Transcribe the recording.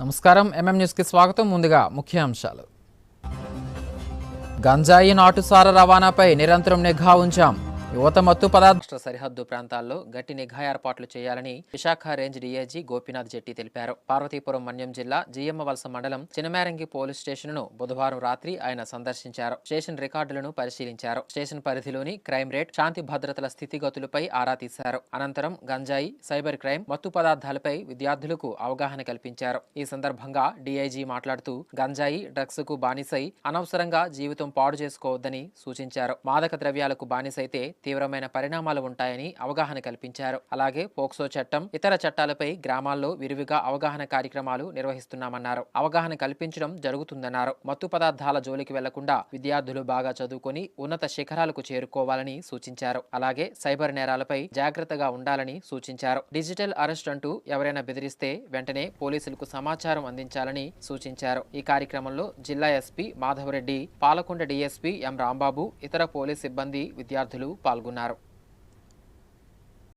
నమస్కారం. ఎంఎం న్యూస్కి స్వాగతం. ముందుగా ముఖ్యాంశాలు. గంజాయి నాటుసార రవాణాపై నిరంతరం నిఘా ఉంచాం. యువత మత్తు పదార్థ సరిహద్దు ప్రాంతాల్లో గట్టి నిఘా ఏర్పాట్లు చేయాలని విశాఖ రేంజ్ డీఐజీ గోపీనాథ్ జెట్టి తెలిపారు. పార్వతీపురం మన్యం జిల్లా జియ్యమ్మ వలస మండలం చినమేరంగి పోలీస్ స్టేషన్ను బుధవారం రాత్రి ఆయన సందర్శించారు. స్టేషన్ రికార్డులను పరిశీలించారు. స్టేషన్ పరిధిలోని క్రైమ్ రేట్ శాంతి భద్రతల స్థితిగతులపై ఆరా తీశారు. అనంతరం గంజాయి సైబర్ క్రైమ్ మత్తు పదార్థాలపై విద్యార్థులకు అవగాహన కల్పించారు. ఈ సందర్భంగా డీఐజీ మాట్లాడుతూ గంజాయి డ్రగ్స్కు బానిసై అనవసరంగా జీవితం పాడు చేసుకోవద్దని సూచించారు. మాదక ద్రవ్యాలకు బానిసైతే తీవ్రమైన పరిణామాలు ఉంటాయని అవగాహన కల్పించారు. అలాగే పోక్సో చట్టం ఇతర చట్టాలపై గ్రామాల్లో విరివిగా అవగాహన కార్యక్రమాలు నిర్వహిస్తున్నామన్నారు. అవగాహన కల్పించడం జరుగుతుందన్నారు. మత్తు పదార్థాల జోలికి వెళ్ళకుండా విద్యార్థులు బాగా చదువుకొని ఉన్నత శిఖరాలకు చేరుకోవాలని సూచించారు. అలాగే సైబర్ నేరాలపై జాగ్రత్తగా ఉండాలని సూచించారు. డిజిటల్ అరెస్ట్ అంటూ ఎవరైనా బెదిరిస్తే వెంటనే పోలీసులకు సమాచారం అందించాలని సూచించారు. ఈ కార్యక్రమంలో జిల్లా SP Madhava Reddy Palakonda DSP M Rambabu ఇతర పోలీస్ సిబ్బంది విద్యార్థులు పాల్గొన్నారు